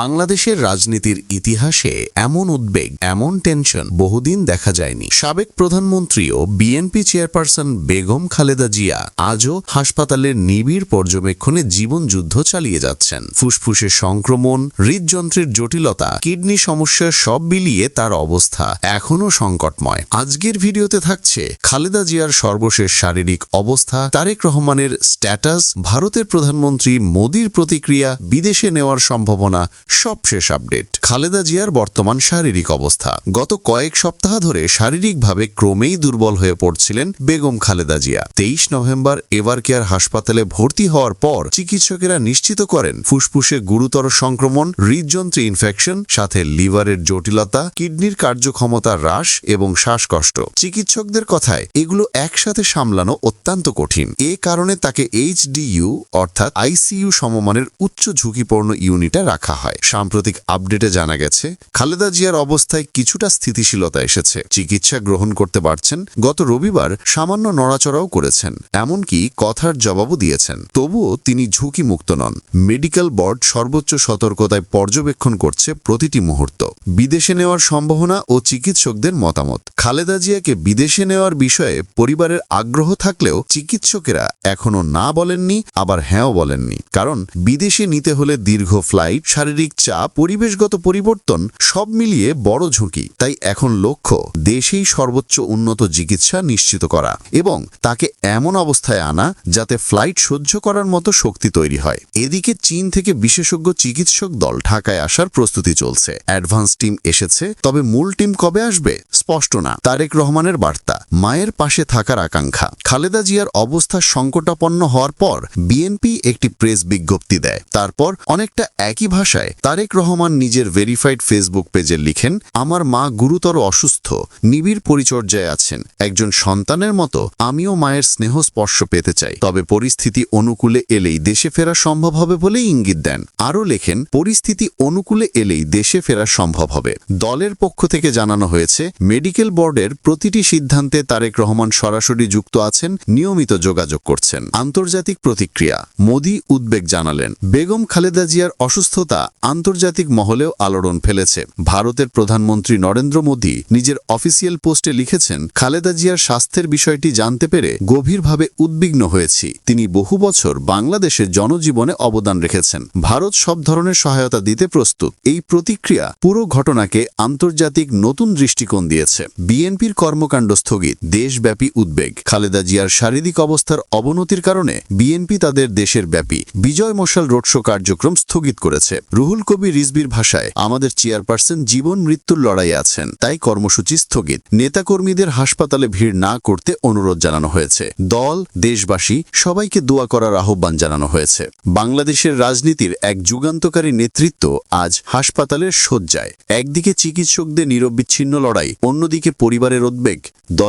বাংলাদেশের রাজনীতির ইতিহাসে এমন উদ্বেগ, এমন টেনশন বহুদিন দেখা যায়নি। সাবেক প্রধানমন্ত্রী ও বিএনপি চেয়ারপারসন বেগম খালেদা জিয়া আজও হাসপাতালের নিবিড় পর্যবেক্ষণে জীবনযুদ্ধ চালিয়ে যাচ্ছেন। ফুসফুসে সংক্রমণ, হৃদযন্ত্রের জটিলতা, কিডনি সমস্যা সব মিলিয়ে তার অবস্থা এখনও সংকটময়। আজকের ভিডিওতে থাকছে খালেদা জিয়ার সর্বশেষ শারীরিক অবস্থা, তারেক রহমানের স্ট্যাটাস ভারতের প্রধানমন্ত্রী মোদীর প্রতিক্রিয়া, বিদেশে নেওয়ার সম্ভাবনা সব শেষ আপডেট। খালেদা জিয়ার বর্তমান শারীরিক অবস্থা। গত কয়েক সপ্তাহ ধরে শারীরিকভাবে ক্রমেই দুর্বল হয়ে পড়ছিলেন বেগম খালেদা জিয়া। তেইশ নভেম্বর এভার কেয়ার হাসপাতালে ভর্তি হওয়ার পর চিকিৎসকেরা নিশ্চিত করেন, ফুসফুসে গুরুতর সংক্রমণ, হৃদযন্ত্রে ইনফেকশন সাথে লিভারের জটিলতা, কিডনির কার্যক্ষমতা হ্রাস এবং শ্বাসকষ্ট। চিকিৎসকদের কথায় এগুলো একসাথে সামলানো অত্যন্ত কঠিন। এ কারণে তাকে এইচডিইউ অর্থাৎ আইসিইউ সমমানের উচ্চ ঝুঁকিপূর্ণ ইউনিটে রাখা হয়। সাম্প্রতিক আপডেটে জানা গেছে, খালেদা জিয়ার অবস্থায় কিছুটা স্থিতিশীলতা এসেছে। চিকিৎসা গ্রহণ করতে পারছেন, গত রবিবার সামান্য নড়াচড়াও করেছেন, এমনকি কথার জবাবও দিয়েছেন। তবুও তিনি ঝুঁকি মুক্ত নন। মেডিকেল বোর্ড সর্বোচ্চ সতর্কতায় পর্যবেক্ষণ করছে প্রতিটি মুহূর্ত। বিদেশে নেওয়ার সম্ভাবনা ও চিকিৎসকদের মতামত। খালেদা জিয়াকে বিদেশে নেওয়ার বিষয়ে পরিবারের আগ্রহ থাকলেও চিকিৎসকেরা এখনও না বলেননি, আবার হ্যাঁও বলেননি। কারণ বিদেশে নিতে হলে দীর্ঘ ফ্লাইট, শারীরিক চাপ, পরিবেশগত পরিবর্তন সব মিলিয়ে বড় ঝুঁকি। তাই এখন লক্ষ্য, দেশেই সর্বোচ্চ উন্নত চিকিৎসা নিশ্চিত করা এবং তাকে এমন অবস্থায় আনা যাতে ফ্লাইট সহ্য করার মতো শক্তি তৈরি হয়। এদিকে চীন থেকে বিশেষজ্ঞ চিকিৎসক দল ঢাকায় আসার প্রস্তুতি চলছে। অ্যাডভান্স টিম এসেছে, তবে মূল টিম কবে আসবে? স্পষ্ট না। তারেক রহমানের বার্তা। মায়ের পাশে থাকার আকাঙ্ক্ষা। খালেদা জিয়ার অবস্থা সংকটাপন্ন হওয়ার পর বিএনপি একটি প্রেস বিজ্ঞপ্তি দেয়। তারপর অনেকটা একই ভাষায় তারেক রহমান নিজের ভেরিফাইড ফেসবুক পেজে লিখেন, আমার মা গুরুতর অসুস্থ, নিবিড় পরিচর্যায় আছেন। একজন সন্তানের মতো আমিও মায়ের স্নেহ স্পর্শ পেতে চাই। তবে পরিস্থিতি অনুকূলে এলেই দেশে ফেরা সম্ভব হবে বলেই ইঙ্গিত দেন। আরও লেখেন, পরিস্থিতি অনুকূলে এলেই দেশে ফেরা সম্ভব হবে। দলের পক্ষ থেকে জানানো হয়েছে, মেডিকেল বোর্ডের প্রতিটি সিদ্ধান্তে তারেক রহমান সরাসরি যুক্ত আছেন, নিয়মিত যোগাযোগ করছেন। আন্তর্জাতিক প্রতিক্রিয়া, মোদি উদ্বেগ জানালেন। বেগম খালেদা জিয়ার অসুস্থতা আন্তর্জাতিক মহলেও আলোড়ন ফেলেছে। ভারতের প্রধানমন্ত্রী নরেন্দ্র মোদী নিজের অফিসিয়াল পোস্টে লিখেছেন, খালেদা জিয়ার স্বাস্থ্যের বিষয়টি জানতে পেরে গভীরভাবে উদ্বিগ্ন হয়েছি। তিনি বহু বছর বাংলাদেশের জনজীবনে অবদান রেখেছেন। ভারত সব ধরনের সহায়তা দিতে প্রস্তুত। এই প্রতিক্রিয়া পুরো ঘটনাকে আন্তর্জাতিক নতুন দৃষ্টিকোণ দিয়েছে। বিএনপির কর্মকাণ্ড স্থগিত। দেশব্যাপী উদ্বেগ। খালেদা জিয়ার শারীরিক অবস্থার অবনতির কারণে বিএনপি তাদের দেশের ব্যাপী বিজয় মশাল রোড শো কার্যক্রম স্থগিত করেছে। রুহুল কবি রিজবির ভাষায়, আমাদের চেয়ারপারসন জীবন মৃত্যুর লড়াইয়ে আছেন, তাই কর্মসূচি স্থগিত। নেতাকর্মীদের হাসপাতালে ভিড় না করতে অনুরোধ জানানো হয়েছে। দল, দেশবাসী, সবাইকে দোয়া করার আহ্বান জানানো হয়েছে। বাংলাদেশের রাজনীতির এক যুগান্তকারী নেতৃত্ব আজ হাসপাতালের শয্যায়। একদিকে চিকিৎসকদের নিরবিচ্ছিন্ন লড়াই, অন্যদিকে পরিবারের উদ্বেগ।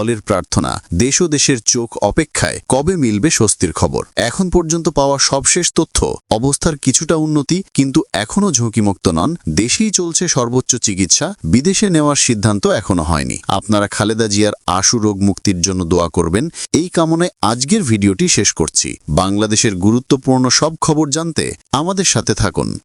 দলের প্রার্থনা। দেশ ও দেশের চোখ অপেক্ষায় কবে মিলবে স্বস্তির খবর? এখন পর্যন্ত পাওয়া সবশেষ তথ্য, অবস্থার কিছুটা উন্নতি, কিন্তু এখনও ঝুঁকিমুক্ত নন। দেশেই চলছে সর্বোচ্চ চিকিৎসা, বিদেশে নেওয়ার সিদ্ধান্ত এখনও হয়নি। আপনারা খালেদা জিয়ার আশু রোগ মুক্তির জন্য দোয়া করবেন। এই কামনায় আজকের ভিডিওটি শেষ করছি। বাংলাদেশের গুরুত্বপূর্ণ সব খবর জানতে আমাদের সাথে থাকুন।